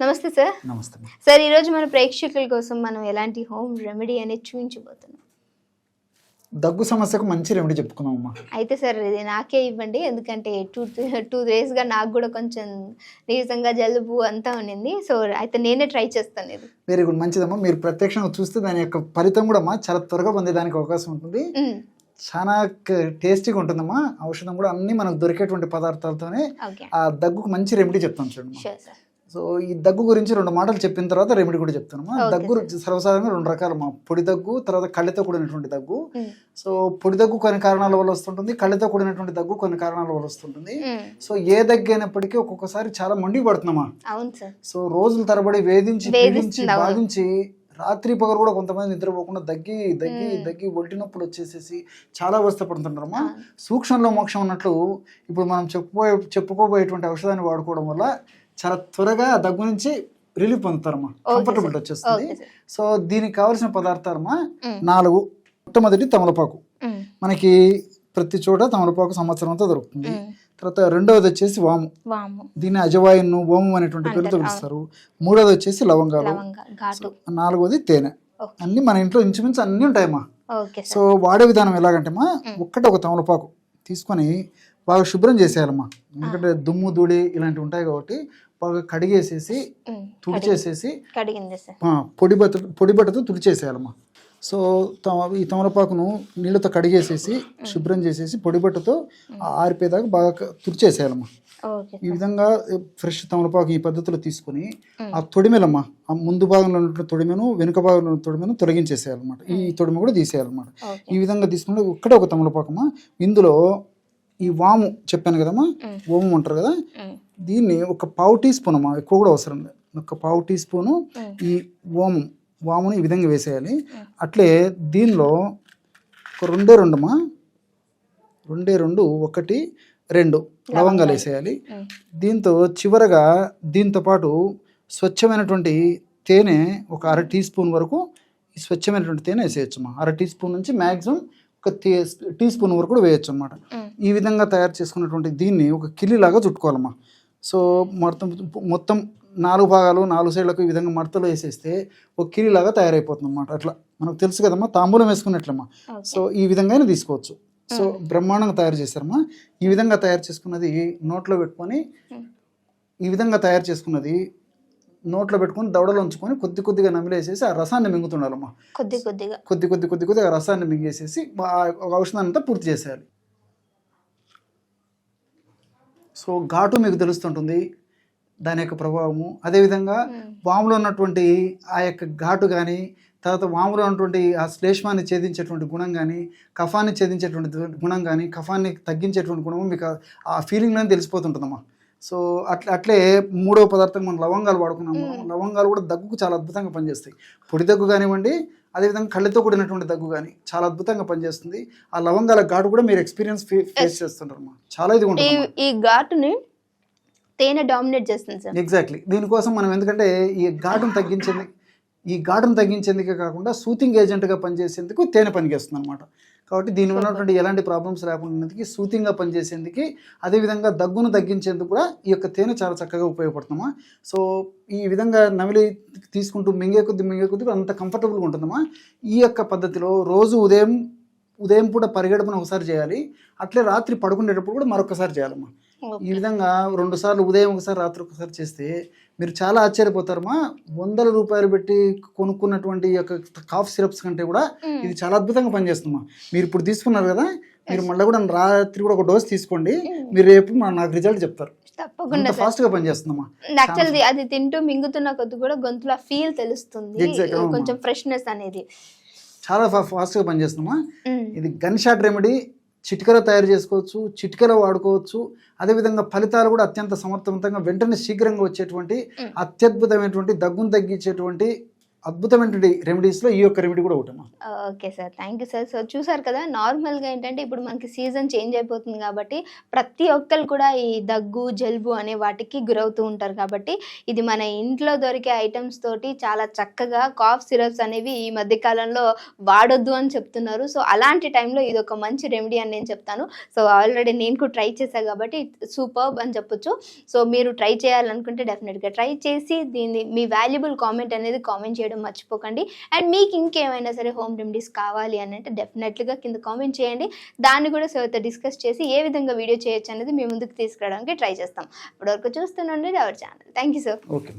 నమస్తే సార్ నమస్తే. సార్ ఈరోజు మన ప్రేక్షకుల కోసం మనం ఎలాంటి హోమ్ రెమెడీ అనేది చూపించబోతున్నాం? దగ్గు సమస్యకు మంచి రెమెడీ చెప్పుకుందాం అమ్మా. అయితే సార్ ఇది నాకే ఇవ్వండి. ఎందుకంటే టూ టూ డేస్గా నాకు కూడా కొంచెం నీరసంగా జలుబు అంతా ఉన్నింది. సో అయితే నేనే ట్రై చేస్తాను ఇది. వెరీ గుడ్ మంచిదమ్మా. మీరు ప్రత్యక్షంగా చూస్తే దాని యొక్క ఫలితం కూడా అమ్మా చాలా త్వరగా పొందేదానికి అవకాశం ఉంటుంది. చాలా టేస్టీగా ఉంటుందమ్మా. ఔషధం కూడా అన్ని మనకు దొరికేటువంటి పదార్థాలతోనే ఓకే ఆ దగ్గుకు మంచి రెమెడీ చెప్తాం చూడండి షూర్ సార్ సో ఈ దగ్గు గురించి రెండు మాటలు చెప్పిన తర్వాత రెమెడీ కూడా Okay, దగ్గు సర్వసాధారణంగా రెండు రకాలమ్మా పొడి దగ్గు తర్వాత కళ్ళతో కూడినటువంటి దగ్గు. సో పొడి దగ్గు కొన్ని కారణాల వల్ల వస్తుంటుంది కళ్ళతో కూడినటువంటి దగ్గు కొన్ని కారణాల వల్ల వస్తుంటుంది. సో ఏ దగ్గు అయినప్పటికీ ఒక్కొక్కసారి చాలా మండి పడుతున్నామా సో రోజుల తరబడి వేధించి అవును. బాధించి రాత్రి పగలు కూడా కొంతమంది నిద్రపోకుండా దగ్గి దగ్గి. దగ్గి ఒంటి నొప్పులు వచ్చేసేసి చాలా అవస్థ పడుతుంటారమ్మా అవును. సూక్ష్మంలో మోక్షం ఉన్నట్లు ఇప్పుడు మనం చెప్పుకోబోయే చెప్పుకోబోయేటువంటి ఔషధాన్ని వాడుకోవడం వల్ల చాలా త్వరగా దగ్గు నుంచి రిలీఫ్ పొందుతారమ్మా. కంఫర్టబుల్. వచ్చేస్తుంది సో దీనికి కావాల్సిన పదార్థాలమ్మా మ్మ్. నాలుగు మొట్టమొదటి తమలపాకు. మ్మ్. మనకి ప్రతి చోట తమలపాకు సంవత్సరం అంతా దొరుకుతుంది. మ్మ్. తర్వాత రెండవది వచ్చేసి వాము. దీన్ని అజవాయిన్ ఓమం అనేటువంటి పేరుతో పిలుస్తారు. మూడోది వచ్చేసి లవంగాలు. నాలుగోది తేనె. అన్ని మన ఇంట్లో ఇంచుమించు అన్ని ఉంటాయమ్మా. సో వాడే విధానం ఎలాగంటేమా ఒక్కటి ఒక తమలపాకు తీసుకొని బాగా శుభ్రం చేసేయాలమ్మా. ఎందుకంటే దుమ్ము ధూళి ఇలాంటివి ఉంటాయి కాబట్టి బాగా కడిగేసేసి. తుడిచేసేసి పొడి బట్ట పొడి బట్టతో తుడిచేసేయాలమ్మా. సో ఈ తమలపాకును నీళ్ళతో కడిగేసేసి శుభ్రం చేసేసి పొడి బట్టతో ఆరిపోయేదాకా బాగా తుడిచేసేయాలమ్మా. ఈ విధంగా ఫ్రెష్ తమలపాకు ఈ పద్ధతిలో తీసుకొని ఆ తొడిమెలమ్మ ఆ ముందు భాగంలో ఉన్నటువంటి తొడిమెను వెనుక భాగంలో ఉన్న తొడిమెను తొలగించేసేయాలన్నమాట. ఈ తొడిమ కూడా తీసేయాలన్నమాట. ఈ విధంగా తీసుకుంటే ఒక్కటే ఒక తమలపాకమ్మ. ఇందులో ఈ వాము చెప్పాను కదమ్మా మ్మ్. ఓము అంటారు కదా. దీన్ని ఒక పావు టీ స్పూన్ అమ్మా ఎక్కువ కూడా అవసరం లేదు ఒక పావు టీ స్పూను. ఈ ఓము వాముని ఈ విధంగా వేసేయాలి అట్లే దీనిలో ఒక రెండే రెండమ్మా రెండే రెండు ఒకటి రెండు లవంగాలు వేసేయాలి. దీంతో చివరగా దీంతో పాటు స్వచ్ఛమైనటువంటి తేనె ఒక అర టీ స్పూన్ వరకు ఈ స్వచ్ఛమైనటువంటి తేనె వేసేయచ్చమ్మా అర టీ స్పూన్ నుంచి మ్యాక్సిమం ఒక టీ స్పూన్ వరకు కూడా వేయచ్చు అనమాట మ్మ్. ఈ విధంగా తయారు చేసుకున్నటువంటి దీన్ని ఒక కిల్లిలాగా చుట్టుకోవాలమ్మా. సో మొత్తం మొత్తం నాలుగు భాగాలు నాలుగు సైడ్లకు ఈ విధంగా మడతలు వేసేస్తే ఒక కిల్లిలాగా తయారైపోతుంది అనమాట అట్లా మనకు తెలుసు కదమ్మా తాంబూలం వేసుకున్నట్లమ్మా. సో ఈ విధంగా తీసుకోవచ్చు. సో బ్రహ్మాండంగా తయారు చేశారమ్మా. ఈ విధంగా తయారు చేసుకున్నది నోట్లో పెట్టుకొని. ఈ విధంగా తయారు చేసుకున్నది నోట్లో పెట్టుకొని దవడలో ఉంచుకొని కొద్ది కొద్దిగా నమిలేసేసి ఆ రసాన్ని మింగుతుండాలమ్మా. కొద్ది కొద్దిగా. కొద్ది కొద్ది కొద్ది కొద్దిగా రసాన్ని మింగేసేసి ఔషధాన్ని అంతా పూర్తి చేసేయాలి. సో ఘాటు మీకు తెలుస్తుంటుంది దాని యొక్క ప్రభావము. అదేవిధంగా. వాములో ఉన్నటువంటి ఆ యొక్క ఘాటు కానీ తర్వాత వాములో ఉన్నటువంటి ఆ శ్లేష్మాన్ని ఛేదించేటువంటి గుణం కానీ కఫాన్ని ఛేదించేటువంటి గుణం కానీ కఫాన్ని తగ్గించేటువంటి గుణము మీకు ఆ- ఫీలింగ్లోనే తెలిసిపోతుంటుందమ్మా. సో అట్లా అట్లే మూడవ పదార్థం మనం లవంగాలు వాడుకున్నాము. లవంగాలు కూడా దగ్గుకు చాలా అద్భుతంగా పనిచేస్తాయి. పొడి దగ్గు కానివ్వండి అదేవిధంగా కళ్ళతో కూడినటువంటి దగ్గు కానీ చాలా అద్భుతంగా పనిచేస్తుంది. ఆ లవంగాల ఘాటు కూడా మీరు ఎక్స్పీరియన్స్ ఫేస్ చేస్తుంటారమ్మా. చాలా ఇది ఉంటుంది ఈ ఘాటుని తేనె డామినేట్ చేస్తుంది సార్. ఎగ్జాక్ట్లీ దీనికోసం మనం ఎందుకంటే ఈ ఘాటును తగ్గించేందుకు ఈ ఘాటును తగ్గించేందుకే కాకుండా సూతింగ్ ఏజెంట్గా పనిచేసేందుకు తేనె పనిచేస్తుంది అనమాట కాబట్టి దీని ఉన్నటువంటి ఎలాంటి ప్రాబ్లమ్స్ లేకుండా సూతింగ్గా పనిచేసేందుకు అదేవిధంగా దగ్గును తగ్గించేందుకు కూడా ఈ యొక్క తేనె చాలా చక్కగా ఉపయోగపడుతుందమ్మా. సో ఈ విధంగా నమిలి తీసుకుంటూ మింగే కొద్ది మింగే కొద్ది అంత కంఫర్టబుల్గా ఉంటుందమ్మా. ఈ యొక్క పద్ధతిలో రోజు ఉదయం ఉదయం పూట పరిగెడపన ఒకసారి చేయాలి. అట్లే రాత్రి పడుకునేటప్పుడు కూడా మరొకసారి చేయాలమ్మా. ఈ విధంగా రెండు సార్లు ఉదయం ఒకసారి రాత్రి ఒకసారి చేస్తే మీరు చాలా ఆశ్చర్యపోతారమ్మా. వందల రూపాయలు పెట్టి కొనుక్కున్నటువంటి యొక్క కాఫ్ సిరప్స్ కంటే కూడా ఇది చాలా అద్భుతంగా పనిచేస్తుందమ్మా. మీరు ఇప్పుడు తీసుకున్నారు కదా మీరు మళ్ళీ కూడా రాత్రి కూడా ఒక డోస్ తీసుకోండి. మీరు రేపు నాకు రిజల్ట్ చెప్తారు. తప్పకుండా అంత సార్. ఫాస్ట్గా పనిచేస్తుందమ్మా. యాక్చువల్లీ అది తింటూ మింగుతున్న కొద్ది కూడా గొంతులో ఫీల్ తెలుస్తుంది. కొంచెం ఫ్రెష్నెస్ అనేది. చాలా ఫా ఫాస్ట్గా పనిచేస్తుందమ్మా. మ్మ్. ఇది గన్ షాట్ రెమెడీ చిటికలో తయారు చేసుకోవచ్చు చిటికలో వాడుకోవచ్చు అదేవిధంగా ఫలితాలు కూడా అత్యంత సమర్థవంతంగా వెంటనే శీఘ్రంగా వచ్చేటువంటి. అత్యద్భుతమైనటువంటి దగ్గును తగ్గించేటువంటి అద్భుతమైన రెమెడీస్లో ఈ యొక్క రెమెడీ కూడా ఒకటమ్మా. Okay sir. Thank you sir so చూసారు కదా నార్మల్గా ఏంటంటే ఇప్పుడు మనకి సీజన్ చేంజ్ అయిపోతుంది కాబట్టి ప్రతి ఒక్కరు కూడా ఈ దగ్గు జలుబు అనే వాటికి గురవుతూ ఉంటారు కాబట్టి ఇది మన ఇంట్లో దొరికే ఐటమ్స్ తోటి చాలా చక్కగా కాఫ్ సిరప్స్ అనేవి ఈ మధ్య కాలంలో వాడొద్దు అని చెప్తున్నారు. సో అలాంటి టైంలో ఇది ఒక మంచి రెమెడీ అని నేను చెప్తాను. సో ఆల్రెడీ నేను కూడా ట్రై చేశాను కాబట్టి సూపర్బ్ అని చెప్పొచ్చు. సో మీరు ట్రై చేయాలనుకుంటే డెఫినెట్గా ట్రై చేసి దీన్ని మీ వాల్యుబుల్ కామెంట్ అనేది కామెంట్ చేయడం చేయడం మర్చిపోకండి. అండ్ మీకు ఇంకేమైనా సరే హోమ్ రెమెడీస్ కావాలి అని అంటే డెఫినెట్లీగా కింద కామెంట్ చేయండి. దాన్ని కూడా సార్తో డిస్కస్ చేసి ఏ విధంగా వీడియో చేయొచ్చు అనేది మీ ముందుకు తీసుకురావడానికి ట్రై చేస్తాం. ఇప్పటివరకు చూస్తూనే ఉండేది our channel. Thank you sir. Okay